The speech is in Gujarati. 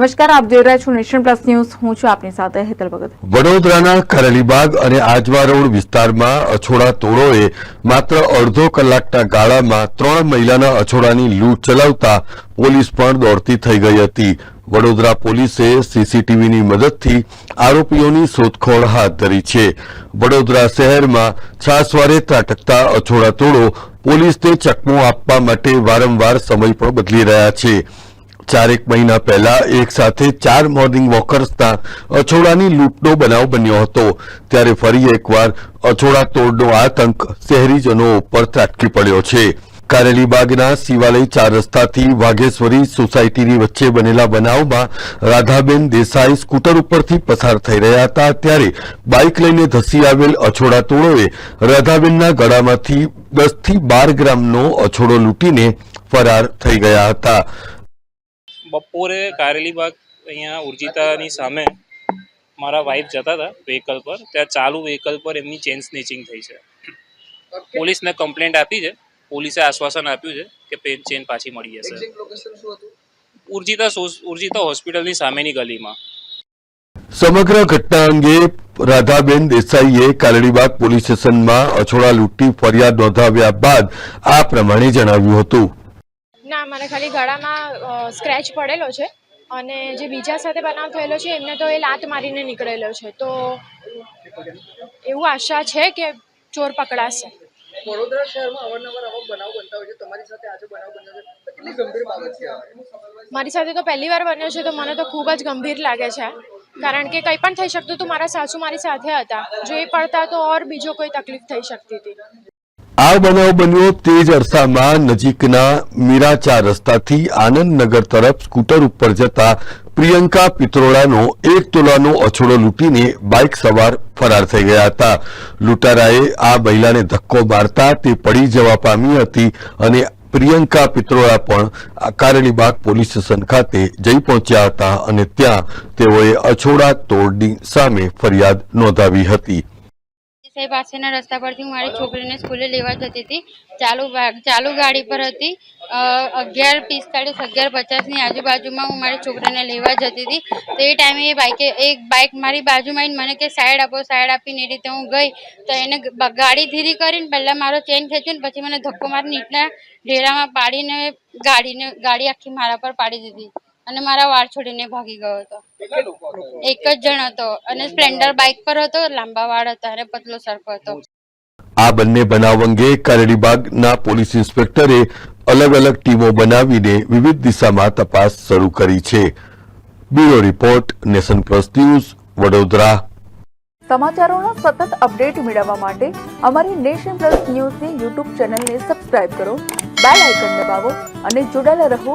નમસ્કાર, આપ જોઈ રહ્યા છો નેશન પ્લસ ન્યૂઝ. હું છું આપની સાથે હેતલ ભગત. વડોદરાના કરેલીબાગ અને આજવા રોડ વિસ્તારમાં અછોડા તોડોએ માત્ર અડધો કલાકના ગાળામાં ત્રણ મહિલાના અછોડાની લૂંટ ચલાવતા પોલીસ પણ દોડતી થઈ ગઈ હતી. વડોદરા પોલીસે સીસીટીવીની મદદથી આરોપીઓની શોધખોળ હાથ ધરી છે. વડોદરા શહેરમાં છાસવારે ત્રાટકતા અછોડા તોડો પોલીસને ચકમો આપવા માટે વારંવાર સમય પણ બદલી રહ્યા છે. ચારેક મહિના પહેલા એક સાથે ચાર મોર્નિંગ વોકર્સના અછોડાની લૂંટનો બનાવ બન્યો હતો. ત્યારે ફરી એકવાર અછોડા તોડનો આતંક શહેરીજનો ઉપર ત્રાટકી પડ્યો છે. કારેલીબાગના શિવાલય ચાર રસ્તાથી વાઘેશ્વરી સોસાયટીની વચ્ચે બનેલા બનાવમાં રાધાબેન દેસાઈ સ્કૂટર ઉપરથી પસાર થઈ રહ્યા હતા. ત્યારે બાઇક લઈને ધસી આવેલ અછોડા તોડોએ રાધાબેનના ગળામાંથી દસથી બાર ગ્રામનો અછોડો લૂંટીને ફરાર થઈ ગયા હતા. બપોરે કારેલીબાગ અહીંયા ઉર્જિતાની સામે મારા વાઇફ જતા હતા વ્હીકલ પર. ત્યાં ચાલુ વ્હીકલ પર એમની ચેન સ્નેચિંગ થઈ છે. પોલીસને કમ્પ્લેન્ટ આપી છે. પોલીસે આશ્વાસન આપ્યું છે કે પેન ચેન પાછી મળી જશે. ઉર્જિતા ઉર્જિતા હોસ્પિટલની સામેની ગલીમાં. સમગ્ર ઘટના અંગે રાધાબેન દેસાઈએ કાલડીબાગ પોલીસ સ્ટેશનમાં અછોડા લૂંટની ફરિયાદ નોંધાવ્યા બાદ આ પ્રમાણે જણાવ્યું હતું. ના મને ખાલી ગળામાં સ્ક્રેચ પડેલો છે અને જે બીજા સાથે બનાવ થયેલો છે એમને તો એ લાત મારીને નીકળેલો છે. તો એવું આશા છે કે ચોર પકડાશે. વડોદરા શહેરમાં અવારનવાર આવા બનાવ બનતા હોય છે. તમારી સાથે આજે બનાવ બન્યો છે. કેટલી ગંભીર બાબત છે મારી સાથે તો પહેલી વાર બન્યો છે તો મને તો ખૂબ જ ગંભીર લાગે છે. કારણ કે કંઈ પણ થઈ શકતું હતું મારા સાસુ મારી સાથે હતા. જો એ પડતા તો ઓર બીજો કોઈ તકલીફ થઈ શકતી હતી. આ બનાવ બન્યો તે જ અરસામાં નજીકના મીરાચાર રસ્તાથી આનંદનગર તરફ સ્કૂટર ઉપર જતા પ્રિયંકા પિત્રોડાનો એક તોલાનો અછોડો લૂંટીને બાઇક સવાર ફરાર થઈ ગયા હતા. લૂંટારાએ આ મહિલાને ધક્કો મારતા તે પડી જવા પામી હતી અને પ્રિયંકા પિત્રોડા પણ કારેલીબાગ પોલીસ સ્ટેશન ખાતે જઈ પહોંચ્યા હતા અને ત્યાં તેઓએ અછોડા તોડની સામે ફરિયાદ નોંધાવી હતી. સાહેબ પાસેના રસ્તા પરથી હું મારી છોકરીને સ્કૂલે લેવા જતી હતી. ચાલુ ચાલુ ગાડી પર હતી. અગિયાર પિસ્તાળીસ, અગિયાર પચાસની આજુબાજુમાં હું મારી છોકરીને લેવા જતી હતી. તો એ ટાઈમે એ બાઈકે એક બાઇક મારી બાજુમાં મને કે સાઈડ આપો સાઈડ આપીને એ રીતે હું ગઈ. તો એને ગાડી ધીરી કરીને પહેલાં મારો ચેન ખેંચ્યો ને પછી મને ધક્કો મારીને નીટના ઢેરામાં પાડીને ગાડીને, ગાડી આખી મારા પર પાડી દીધી. અને મારા વાળ છોડીને ભાગી ગયો હતો. એક જ જણ હતો અને સ્પ્લેન્ડર બાઇક પર હતો લાંબા વાળ હતા અને પતલો સરખો હતો. આ બંને બનાવ અંગે કારેલીબાગના પોલીસ ઇન્સ્પેક્ટરે અલગ અલગ ટીમો બનાવીને વિવિધ દિશામાં તપાસ શરૂ કરી છે. Bureau report Nation Plus News Vadodara. સમાચારોના સતત અપડેટ મેળવવા માટે અમારી નેશન પ્લસ ન્યૂઝની યુટ્યુબ ચેનલને સબસ્ક્રાઇબ કરો બેલ આઇકન દબાવો અને જોડાયેલા રહો